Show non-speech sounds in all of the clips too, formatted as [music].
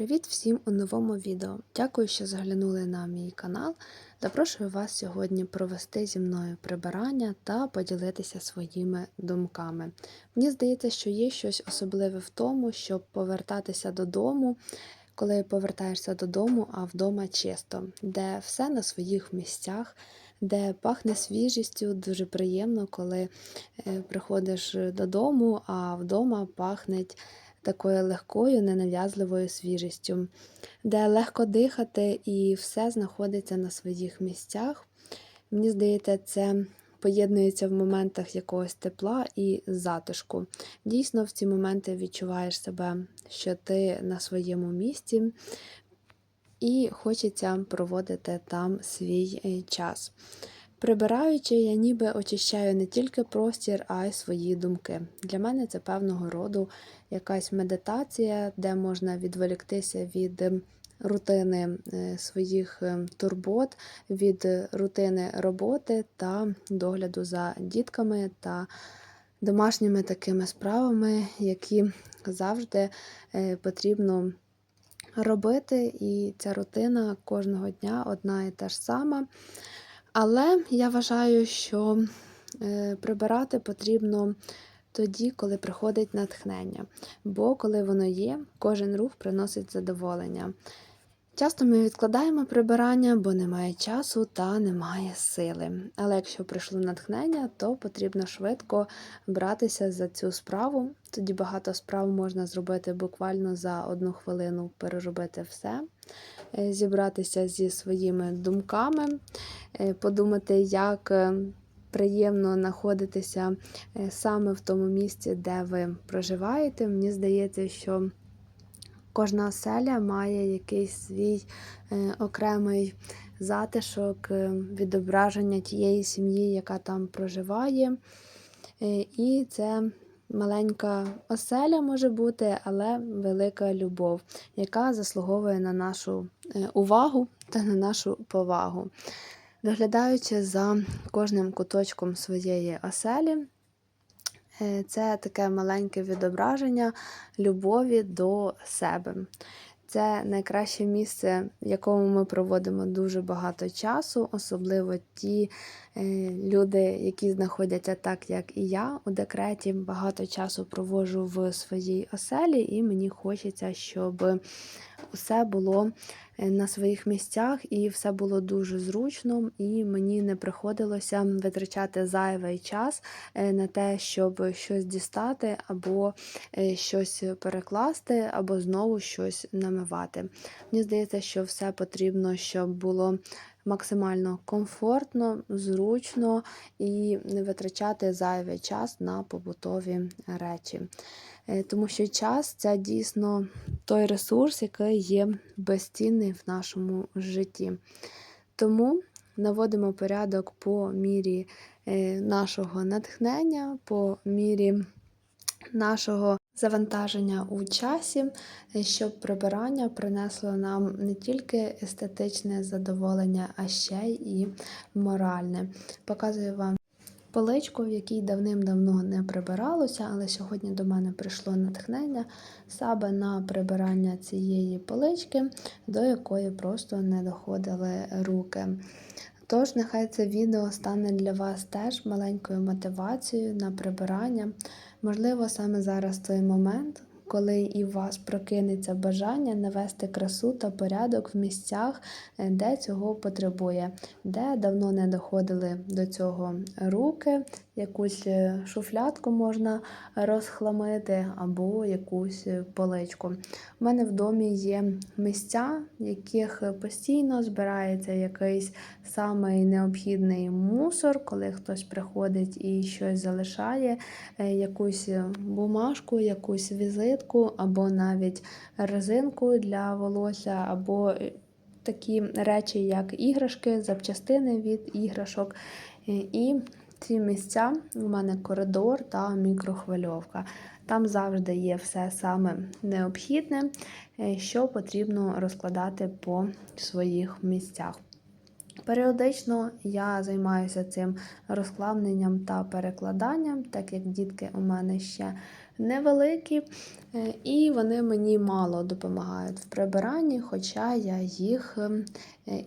Привіт всім у новому відео. Дякую, що заглянули на мій канал. Запрошую вас сьогодні провести зі мною прибирання та поділитися своїми думками. Мені здається, що є щось особливе в тому, щоб повертатися додому, коли повертаєшся додому, а вдома чисто, де все на своїх місцях. Де пахне свіжістю, дуже приємно, коли е, приходиш додому, а вдома пахнеть такою легкою, ненав'язливою свіжістю, де легко дихати і все знаходиться на своїх місцях. Мені здається, це поєднується в моментах якогось тепла і затишку. Дійсно, в ці моменти відчуваєш себе, що ти на своєму місці, і хочеться проводити там свій е, час. Прибираючи, я ніби очищаю не тільки простір, а й свої думки. Для мене це певного роду якась медитація, де можна відволіктися від ем, рутини е, своїх ем, турбот, від рутини роботи та догляду за дітками та домашніми такими справами, які завжди е, потрібно робити. І ця рутина кожного дня одна і та ж сама. Але я вважаю, що е, прибирати потрібно тоді, коли приходить натхнення. Бо коли воно є, кожен рух приносить задоволення. Часто ми відкладаємо прибирання, бо немає часу та немає сили. Але якщо прийшло натхнення, то потрібно швидко братися за цю справу. Тоді багато справ можна зробити буквально за одну хвилину, переробити все, зібратися зі своїми думками, е, подумати, як е, приємно знаходитися саме в тому місці, де ви проживаєте. Мені здається, що Кожна оселя має якийсь свій е, окремий затишок, е, відображення тієї сім'ї, яка там проживає. Е, і це маленька оселя може бути, але велика любов, яка заслуговує на нашу увагу та на нашу повагу. Доглядаючи за кожним куточком своєї оселі, Е, це таке маленьке відображення любові до себе. Це найкраще місце, в якому ми проводимо дуже багато часу, особливо ті е, люди, які знаходяться так, як і я у декреті. Багато часу проводжу в своїй оселі, і мені хочеться, щоб усе було Е, на своїх місцях, і все було дуже зручно, і мені не приходилося витрачати зайвий час е, на те, щоб щось дістати, або е, щось перекласти, або знову щось намивати. Мені здається, що все потрібно, щоб було. Максимально комфортно, зручно і не витрачати зайвий час на побутові речі. Е, тому що час це дійсно той ресурс, який є безцінний в нашому житті. Тому наводимо порядок по мірі е, нашого натхнення, по мірі нашого завантаження у часі, щоб прибирання принесло нам не тільки естетичне задоволення, а ще й моральне. Показую вам поличку, в якій давним-давно не прибиралося, але сьогодні до мене прийшло натхнення саме на прибирання цієї полички, до якої просто не доходили руки. Тож, нехай це відео стане для вас теж маленькою мотивацією на прибирання. Можливо, саме зараз той момент, коли і в вас прокинеться бажання навести красу та порядок в місцях, е, де цього потребує, де давно не доходили до цього руки, якусь е, шуфлятку можна розхламити або якусь е, поличку. У мене в домі є місця, в яких постійно збирається якийсь самий необхідний мусор, коли хтось приходить і щось залишає, якусь бумажку, якусь візит щітку, або навіть резинку для волосся, або е, такі речі, як іграшки, запчастини від іграшок. Е, і ці місця у мене коридор та мікрохвильовка. Там завжди є все саме необхідне, е, що потрібно розкладати по своїх місцях. Періодично я займаюся цим розкладенням та перекладанням, так як дітки у мене ще невеликі, е, і вони мені мало допомагають в прибиранні, хоча я їх е,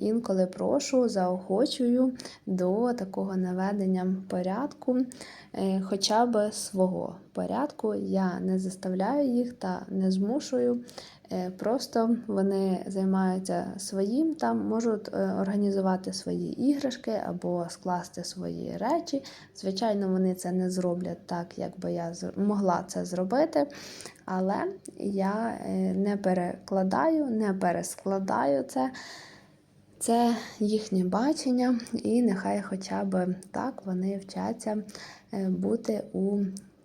інколи прошу, заохочую до такого наведення порядку, е, хоча б свого порядку. Я не заставляю їх та не змушую. Е, Просто вони займаються своїм, там можуть е, організувати свої іграшки або скласти свої речі. Звичайно, вони це не зроблять так, як би я могла це зробити. Але я е, не перекладаю, не перескладаю це. Це їхнє бачення, і нехай хоча б так вони вчаться бути у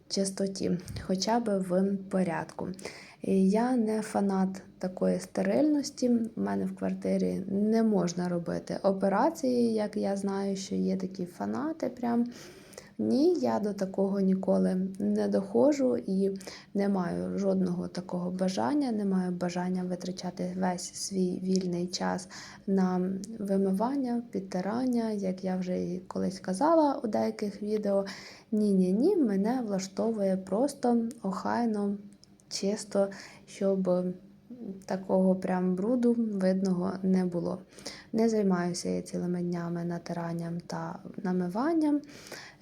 чистоті, хоча б в порядку. Я не фанат такої стерильності. У мене в квартирі не можна робити операції, як я знаю, що є такі фанати. Прям. Ні, я до такого ніколи не доходжу і не маю жодного такого бажання, не маю бажання витрачати весь свій вільний час на вимивання, підтирання, як я вже і колись казала у деяких відео. Ні, ні, ні, мене влаштовує просто охайно, чисто, щоб такого прям бруду видного не було. Не займаюся я цілими днями натиранням та намиванням.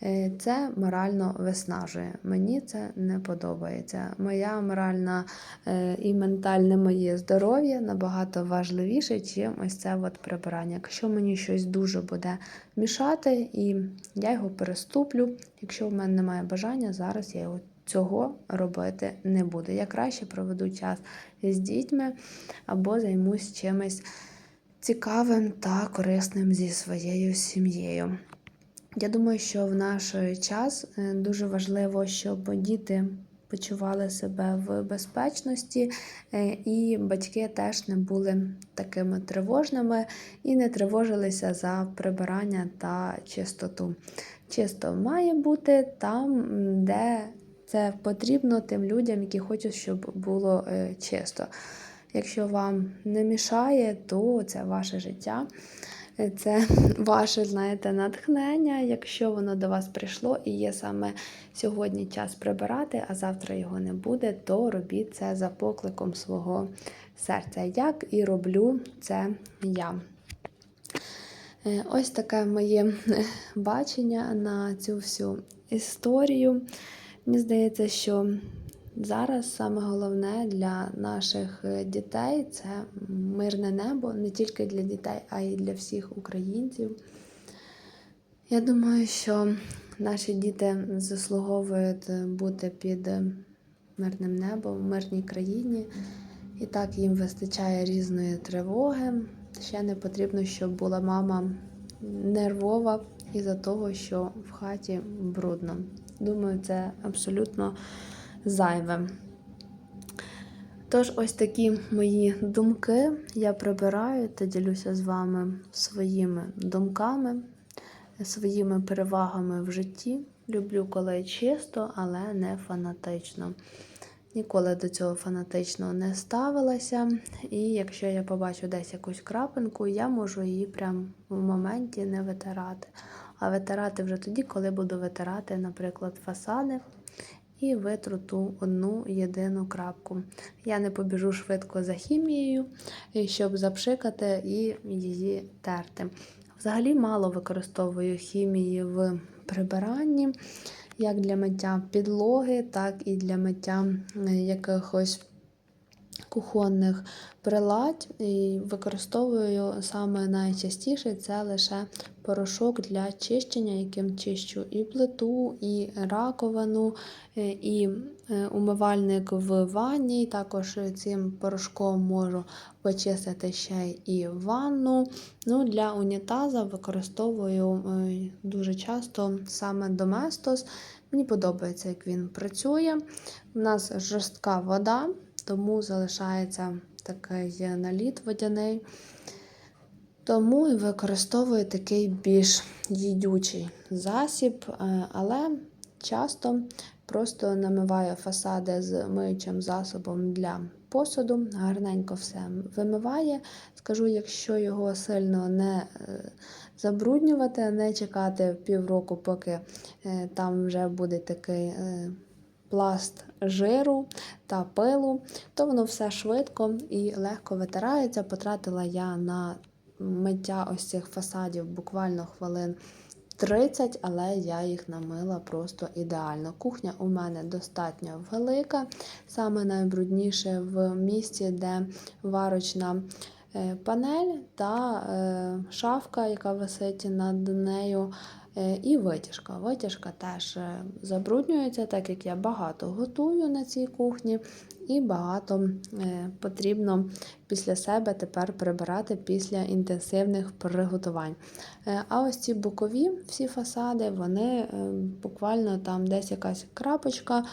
Е, Це морально виснажує. Мені це не подобається. Моя моральна е, і ментальне моє здоров'я набагато важливіше, ніж ось це от прибирання. Якщо мені щось дуже буде мішати, і я його переступлю. Якщо в мене немає бажання, зараз я його цього робити не буду. Я краще проведу час з дітьми або займусь чимось цікавим та корисним зі своєю сім'єю. Я думаю, що в наш час е, дуже важливо, щоб діти почували себе в безпечності, е, і батьки теж не були такими тривожними і не тривожилися за прибирання та чистоту. Чисто має бути там, де це потрібно тим людям, які хочуть, щоб було е, чисто. Якщо вам не мішає, то це ваше життя. Е, Це [laughs] ваше, знаєте, натхнення, якщо воно до вас прийшло і є саме сьогодні час прибирати, а завтра його не буде, то робіть це за покликом свого серця, як і роблю це я. Е, Ось таке моє [laughs] бачення на цю всю історію. Мені здається, що зараз саме головне для наших е, дітей це мирне небо, не тільки для дітей, а й для всіх українців. Я думаю, що наші діти заслуговують е, бути під е, мирним небом в мирній країні. І так їм вистачає різної тривоги. Ще не потрібно, щоб була мама нервова із-за того, що в хаті брудно. Думаю, це абсолютно зайве. Тож, ось такі мої думки. Я прибираю та ділюся з вами своїми думками, своїми перевагами в житті. Люблю, коли чисто, але не фанатично. Ніколи до цього фанатично не ставилася. І якщо я побачу десь якусь крапинку, я можу її прям в моменті не витирати. А витирати вже тоді, коли буду витирати, наприклад, фасади. І витру ту одну єдину крапку. Я не побіжу швидко за хімією, щоб запшикати і її терти. Взагалі мало використовую хімії в прибиранні, як для миття підлоги, так і для миття е, якихось кухонних приладь. І використовую саме найчастіше це лише порошок для чищення, яким чищу і плиту, і раковину, е, і е, умивальник в ванні. Також цим порошком можу почистити ще і ванну. Ну, Для унітаза використовую е, дуже часто саме Доместос. Мені подобається, як він працює. У нас жорстка вода, тому залишається такий наліт водяний. Тому і використовую такий більш їдючий засіб, е, але часто просто намиваю фасади з миючим засобом для посуду, гарненько все вимиває. Скажу, якщо його сильно не е, забруднювати, не чекати півроку, поки е, там вже буде такий пласт жиру та пилу, то воно все швидко і легко витирається. Потратила я на миття ось цих фасадів буквально хвилин 30, але я їх намила просто ідеально. Кухня у мене достатньо велика, саме найбрудніше в місці, де варочна е, панель та е, шафка, яка висить над нею. Е, І витяжка. Витяжка теж е, забруднюється, так як я багато готую на цій кухні, і багато е, потрібно після себе тепер прибирати після інтенсивних приготувань. А ось ці бокові всі фасади, вони буквально там десь якась крапочка.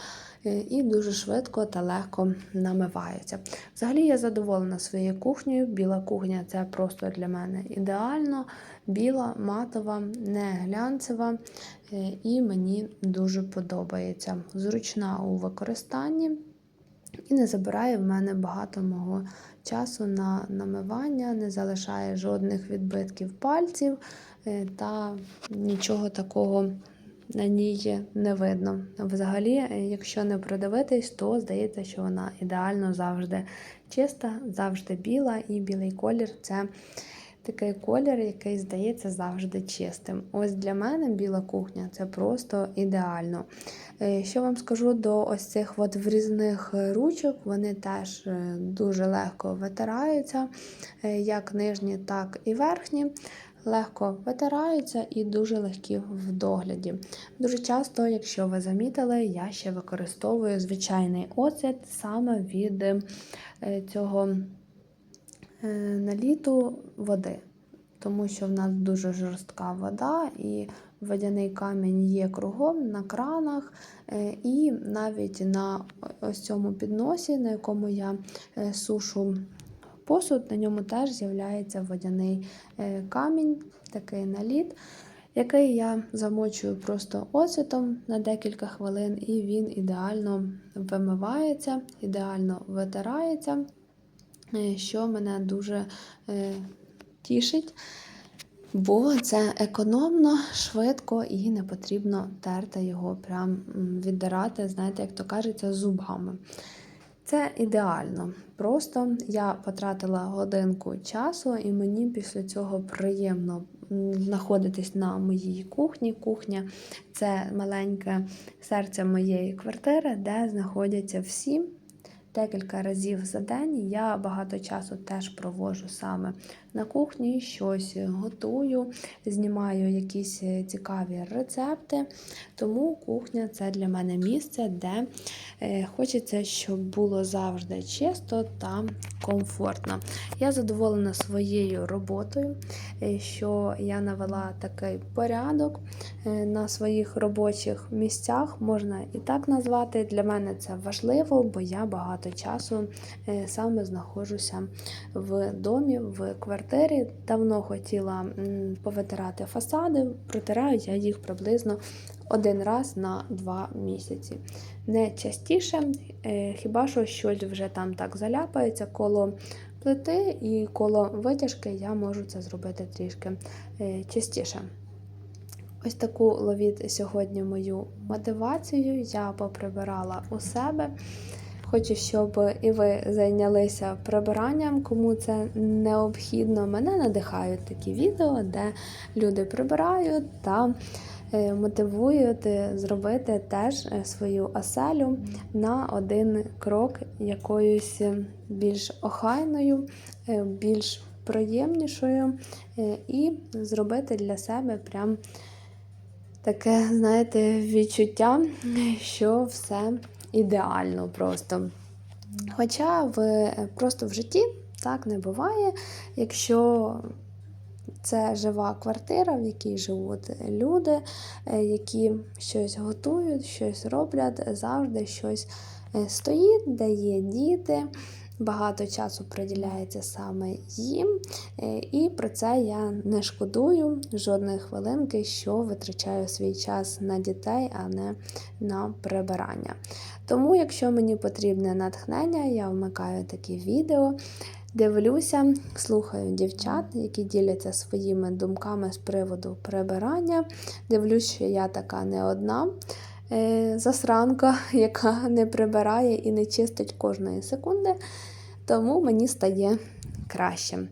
І дуже швидко та легко намиваються. Взагалі я задоволена своєю кухнею. Біла кухня це просто для мене ідеально. Біла, матова, не глянцева, е, і мені дуже подобається. Зручна у використанні і не забирає в мене багато мого часу на намивання, не залишає жодних відбитків пальців е, та нічого такого на ній не видно. Взагалі, е, якщо не придивитись, то здається, що вона ідеально завжди чиста, завжди біла, і білий колір це такий колір, який здається завжди чистим. Ось для мене біла кухня це просто ідеально. Е, Що вам скажу до ось цих от врізних ручок, вони теж е, дуже легко витираються, е, як нижні, так і верхні. Легко витираються і дуже легкі в догляді. Дуже часто, якщо ви замітили, я ще використовую звичайний оцет саме від цього е, наліту води, тому що в нас дуже жорстка вода і водяний камінь є кругом на кранах, е, і навіть на ось цьому підносі, на якому я е, сушу посуд, на ньому теж з'являється водяний камінь, такий наліт. Який я замочую просто оцетом на декілька хвилин, і він ідеально вимивається, ідеально витирається, що мене дуже е, тішить, бо це економно, швидко і не потрібно терти його, прям віддирати, знаєте, як то кажеться, зубами. Це ідеально. Просто я потратила годинку часу, і мені після цього приємно знаходитись на моїй кухні. Кухня це маленьке серце моєї квартири, де знаходяться всі. Декілька разів за день я багато часу теж проводжу саме на кухні, щось готую, знімаю якісь цікаві рецепти. Тому кухня це для мене місце, де е, хочеться, щоб було завжди чисто та комфортно. Я задоволена своєю роботою, е, що я навела такий порядок е, на своїх робочих місцях, можна і так назвати. Для мене це важливо, бо я багато часу е, саме знаходжуся в домі, в квартирі. Давно хотіла повитирати фасади, протираю я їх приблизно один раз на два місяці. Не частіше, е, хіба що щось вже там так заляпається коло плити і коло витяжки я можу це зробити трішки е, частіше. Ось таку ловіть сьогодні мою мотивацію. Я поприбирала у себе. Хочу, щоб і ви зайнялися прибиранням, кому це необхідно. Мене надихають такі відео, де люди прибирають та е, мотивують е, зробити теж е, свою оселю на один крок якоюсь більш охайною, більш приємнішою і зробити для себе прям таке, знаєте, відчуття, що все ідеально просто. Хоча в, просто в житті так не буває, якщо це жива квартира, в якій живуть люди, е, які щось готують, щось роблять, завжди щось е, стоїть, де є діти. Багато часу приділяється саме їм, е, і про це я не шкодую жодної хвилинки, що витрачаю свій час на дітей, а не на прибирання. Тому, якщо мені потрібне натхнення, я вмикаю такі відео, дивлюся, слухаю дівчат, які діляться своїми думками з приводу прибирання. Дивлюсь, що я така не одна. Е, засранка, [laughs] яка не прибирає і не чистить кожної секунди, тому мені стає краще.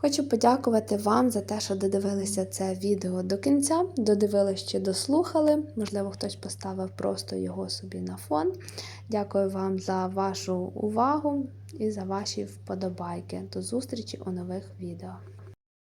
Хочу подякувати вам за те, що додивилися це відео до кінця, додивилися чи дослухали. Можливо, хтось поставив просто його собі на фон. Дякую вам за вашу увагу і за ваші вподобайки. До зустрічі у нових відео.